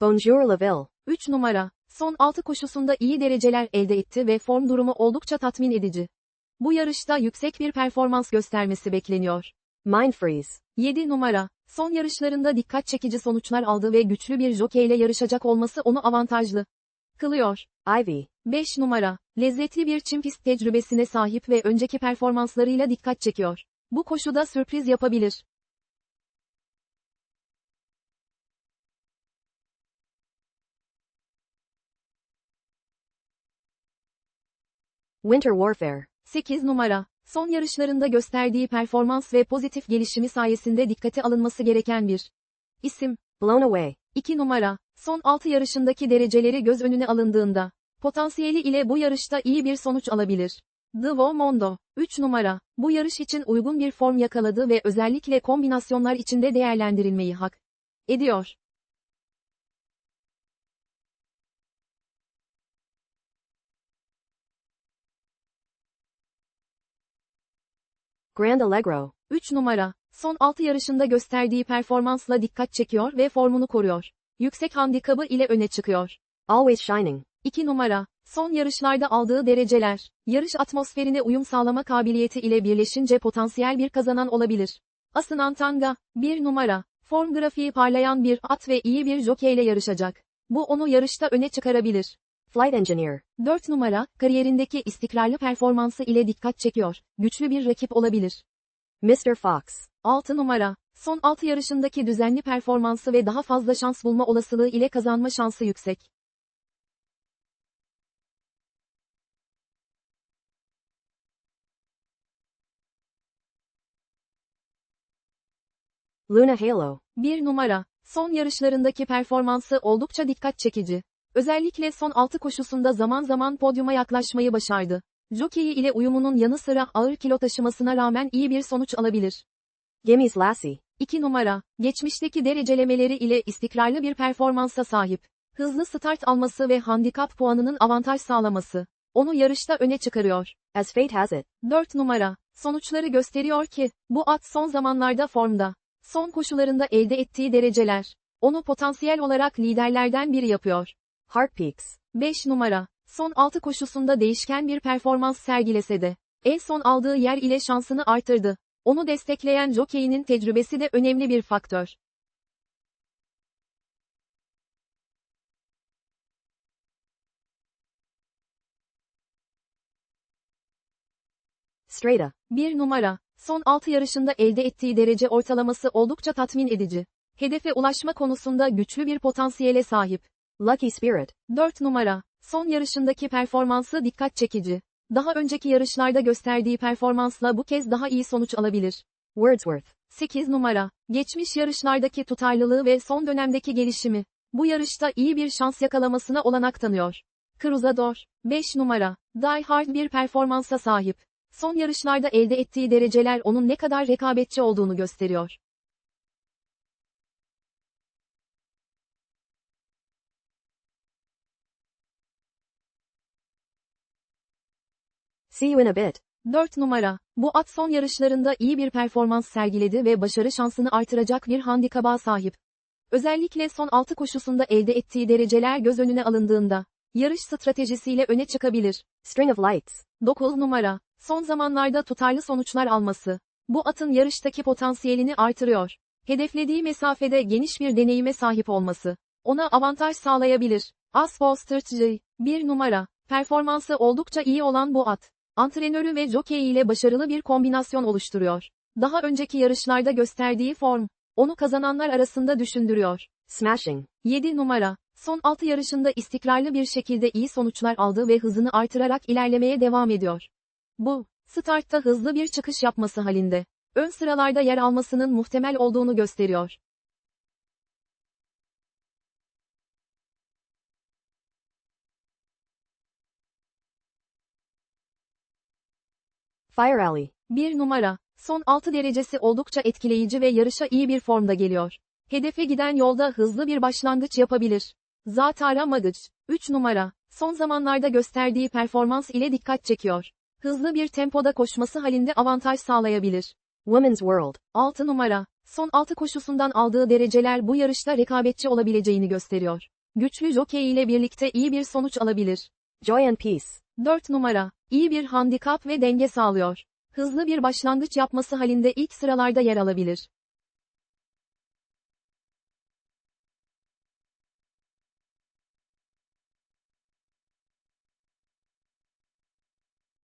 Bonjour Laville. 3 numara, son 6 koşusunda iyi dereceler elde etti ve form durumu oldukça tatmin edici. Bu yarışta yüksek bir performans göstermesi bekleniyor. Mind freeze. 7 numara, son yarışlarında dikkat çekici sonuçlar aldı ve güçlü bir jockey ile yarışacak olması onu avantajlı kılıyor. Ivy. 5 numara, lezzetli bir çim pist tecrübesine sahip ve önceki performanslarıyla dikkat çekiyor. Bu koşuda sürpriz yapabilir. Winter Warfare. 8 numara, son yarışlarında gösterdiği performans ve pozitif gelişimi sayesinde dikkate alınması gereken bir isim. Blown away. 2 numara, son 6 yarışındaki dereceleri göz önüne alındığında, potansiyeli ile bu yarışta iyi bir sonuç alabilir. The Mondo, 3 numara, bu yarış için uygun bir form yakaladı ve özellikle kombinasyonlar içinde değerlendirilmeyi hak ediyor. Grand Allegro. 3 numara, son 6 yarışında gösterdiği performansla dikkat çekiyor ve formunu koruyor. Yüksek handikabı ile öne çıkıyor. Always shining. 2 numara, son yarışlarda aldığı dereceler, yarış atmosferine uyum sağlama kabiliyeti ile birleşince potansiyel bir kazanan olabilir. Asınan Tanga, 1 numara, form grafiği parlayan bir at ve iyi bir jockey ile yarışacak. Bu onu yarışta öne çıkarabilir. Flight engineer. 4 numara, kariyerindeki istikrarlı performansı ile dikkat çekiyor, güçlü bir rakip olabilir. Mr. Fox. 6 numara, son 6 yarışındaki düzenli performansı ve daha fazla şans bulma olasılığı ile kazanma şansı yüksek. Luna Halo. 1 numara, son yarışlarındaki performansı oldukça dikkat çekici. Özellikle son 6 koşusunda zaman zaman podyuma yaklaşmayı başardı. Jockey ile uyumunun yanı sıra ağır kilo taşımasına rağmen iyi bir sonuç alabilir. Gimmy's Lassie. 2 numara, geçmişteki derecelemeleri ile istikrarlı bir performansa sahip. Hızlı start alması ve handikap puanının avantaj sağlaması. Onu yarışta öne çıkarıyor. As fate has it. 4 numara, sonuçları gösteriyor ki, bu at son zamanlarda formda. Son koşularında elde ettiği dereceler, onu potansiyel olarak liderlerden biri yapıyor. Peaks. 5 numara, son 6 koşusunda değişken bir performans sergilese de, en son aldığı yer ile şansını artırdı. Onu destekleyen jokeyinin tecrübesi de önemli bir faktör. Strata. 1 numara, son 6 yarışında elde ettiği derece ortalaması oldukça tatmin edici. Hedefe ulaşma konusunda güçlü bir potansiyele sahip. Lucky Spirit. 4 numara, son yarışındaki performansı dikkat çekici. Daha önceki yarışlarda gösterdiği performansla bu kez daha iyi sonuç alabilir. Wordsworth. 8 numara, geçmiş yarışlardaki tutarlılığı ve son dönemdeki gelişimi, bu yarışta iyi bir şans yakalamasına olanak tanıyor. Cruzador, 5 numara, die hard bir performansa sahip. Son yarışlarda elde ettiği dereceler onun ne kadar rekabetçi olduğunu gösteriyor. See you in a bit. 4 numara, bu at son yarışlarında iyi bir performans sergiledi ve başarı şansını artıracak bir handikaba sahip. Özellikle son 6 koşusunda elde ettiği dereceler göz önüne alındığında, yarış stratejisiyle öne çıkabilir. String of Lights. 9 numara, son zamanlarda tutarlı sonuçlar alması, bu atın yarıştaki potansiyelini artırıyor. Hedeflediği mesafede geniş bir deneyime sahip olması, ona avantaj sağlayabilir. Asphalt Strategy, 1 numara, performansı oldukça iyi olan bu at, antrenörü ve jockey ile başarılı bir kombinasyon oluşturuyor. Daha önceki yarışlarda gösterdiği form, onu kazananlar arasında düşündürüyor. Smashing. 7 numara, son 6 yarışında istikrarlı bir şekilde iyi sonuçlar aldı ve hızını artırarak ilerlemeye devam ediyor. Bu, startta hızlı bir çıkış yapması halinde, ön sıralarda yer almasının muhtemel olduğunu gösteriyor. Fire Alley. 1 numara, son 6 derecesi oldukça etkileyici ve yarışa iyi bir formda geliyor. Hedefe giden yolda hızlı bir başlangıç yapabilir. Zatara Magic, 3 numara, son zamanlarda gösterdiği performans ile dikkat çekiyor. Hızlı bir tempoda koşması halinde avantaj sağlayabilir. Women's World. 6 numara. Son 6 koşusundan aldığı dereceler bu yarışta rekabetçi olabileceğini gösteriyor. Güçlü jockey ile birlikte iyi bir sonuç alabilir. Joy and Peace. 4 numara. İyi bir handikap ve denge sağlıyor. Hızlı bir başlangıç yapması halinde ilk sıralarda yer alabilir.